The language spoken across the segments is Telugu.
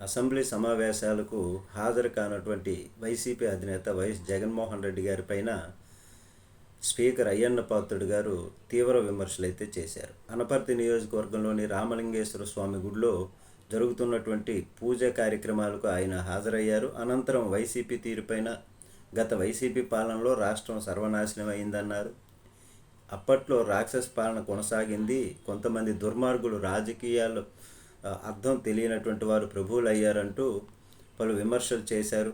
అసెంబ్లీ సమావేశాలకు హాజరు కానటువంటి వైసీపీ అధినేత వైఎస్ జగన్మోహన్ రెడ్డి గారి పైన స్పీకర్ అయ్యన్న పాత్రుడు గారు తీవ్ర విమర్శలు అయితే చేశారు. అనపర్తి నియోజకవర్గంలోని రామలింగేశ్వర స్వామి గుడిలో జరుగుతున్నటువంటి పూజ కార్యక్రమాలకు ఆయన హాజరయ్యారు. అనంతరం వైసీపీ తీరుపైన గత వైసీపీ పాలనలో రాష్ట్రం సర్వనాశనం అయిందన్నారు. అప్పట్లో రాక్షస పాలన కొనసాగింది. కొంతమంది దుర్మార్గులు రాజకీయాలు అర్థం తెలియనటువంటి వారు ప్రభువులు అయ్యారంటూ పలు విమర్శలు చేశారు.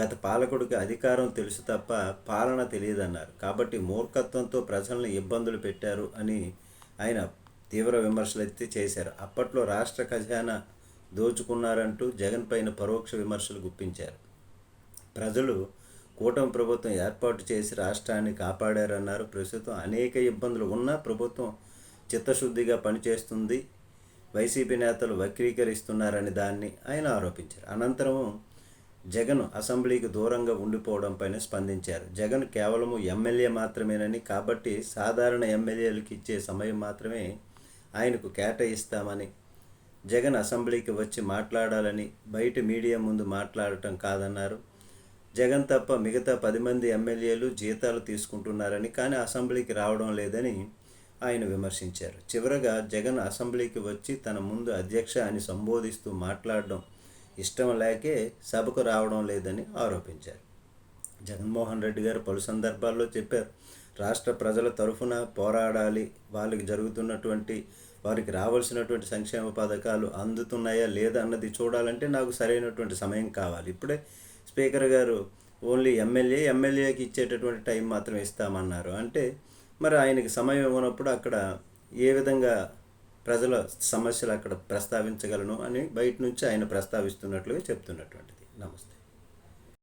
గత పాలకుడికి అధికారం తెలుసు తప్ప పాలన తెలియదన్నారు. కాబట్టి మూర్ఖత్వంతో ప్రజలను ఇబ్బందులు పెట్టారు అని ఆయన తీవ్ర విమర్శలు అయితే చేశారు. అప్పట్లో రాష్ట్ర ఖజానా దోచుకున్నారంటూ జగన్ పైన పరోక్ష విమర్శలు గుప్పించారు. ప్రజలు కూటమి ప్రభుత్వం ఏర్పాటు చేసి రాష్ట్రాన్ని కాపాడారన్నారు. ప్రస్తుతం అనేక ఇబ్బందులు ఉన్నా ప్రభుత్వం చిత్తశుద్ధిగా పనిచేస్తుంది. వైసీపీ నేతలు వక్రీకరిస్తున్నారని దాన్ని ఆయన ఆరోపించారు. అనంతరం జగన్ అసెంబ్లీకి దూరంగా ఉండిపోవడంపైన స్పందించారు. జగన్ కేవలము ఎమ్మెల్యే మాత్రమేనని కాబట్టి సాధారణ ఎమ్మెల్యేలకు ఇచ్చే సమయం మాత్రమే ఆయనకు కేటాయిస్తామని జగన్ అసెంబ్లీకి వచ్చి మాట్లాడాలని బయట మీడియా ముందు మాట్లాడటం కాదన్నారు. జగన్ తప్ప మిగతా పది మంది ఎమ్మెల్యేలు జీతాలు తీసుకుంటున్నారని కానీ అసెంబ్లీకి రావడం లేదని ఆయన విమర్శించారు. చివరగా జగన్ అసెంబ్లీకి వచ్చి తన ముందు అధ్యక్ష అని సంబోధిస్తూ మాట్లాడడం ఇష్టం లేకే సభకు రావడం లేదని ఆరోపించారు. జగన్మోహన్ రెడ్డి గారు పలు సందర్భాల్లో చెప్పారు రాష్ట్ర ప్రజల తరఫున పోరాడాలి వాళ్ళకి జరుగుతున్నటువంటి వారికి రావాల్సినటువంటి సంక్షేమ పథకాలు అందుతున్నాయా లేదా అన్నది చూడాలంటే నాకు సరైనటువంటి సమయం కావాలి. ఇప్పుడే స్పీకర్ గారు ఓన్లీ ఎమ్మెల్యే ఎమ్మెల్యేకి ఇచ్చేటటువంటి టైం మాత్రం ఇస్తామన్నారు. అంటే మరి ఆయనకి సమయం ఇవ్వనప్పుడు అక్కడ ఏ విధంగా ప్రజల సమస్యలు అక్కడ ప్రస్తావించగలను అని బయట నుంచి ఆయన ప్రస్తావిస్తున్నట్లుగా చెప్తున్నటువంటిది. నమస్తే.